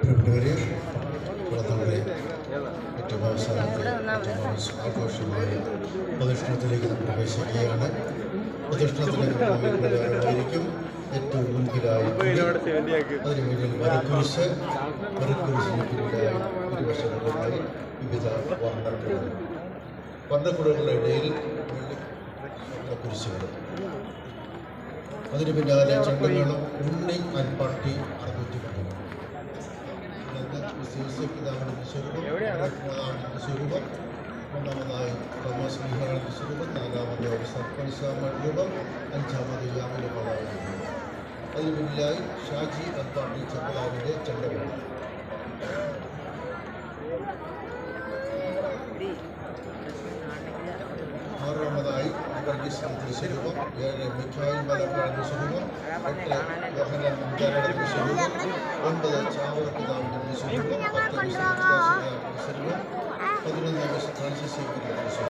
ഫെബ്രുവരി പുറത്തുള്ള ഏറ്റവും അവസാനത്തെ ആഘോഷമായ പ്രദക്ഷിണത്തിലേക്ക് നമ്മൾ പ്രവേശിക്കുകയാണ് പ്രദക്ഷിണത്തിലേക്ക് പ്രവേശിക്കും ഏറ്റവും മുൻകിലായി അതിന് മുന്നിൽ മരക്കുരിശ് മരക്കുരിശിന് പിന്നിലായി ഇരുവശങ്ങളിലായി വിവിധ വർണക്കുടകൾ വർണക്കുടകളുടെ ഇടയിൽ കുരിശുകൾ അതിന് പിന്നാലെ ചെണ്ടകളും ഉണ്ണി അൻപാട്ടി അറുന്നൂറ്റി പിതാവിന്റെ സ്വരൂപം സ്വരൂപം തോമസ് ബിഹാറിന്റെ സ്വരൂപം നാലാമതായി സർപ്പണിസാമയുടെ രൂപം അഞ്ചാമത് യാമിലമാതാവ് പതാക അതിന് പിന്നിലായി ഷാജി അൻപാട്ടി ചെമ്പതാവിന്റെ ചെണ്ടകൾ വർഗീസ് സ്വരൂപം ഏഴ് മിഖായിൽ മലക്കാടിൻ്റെ സ്വരൂപം എട്ട് യോഹന്നാൻ മുൻകാരുടെ സ്വരൂപം ഒൻപത് ചാവറ പിതാവിൻ്റെ സ്വരൂപം പത്ത് വിശുദ്ധ സ്വരൂപം പതിനൊന്ന് ഫ്രാൻസിസ് സ്വരൂപം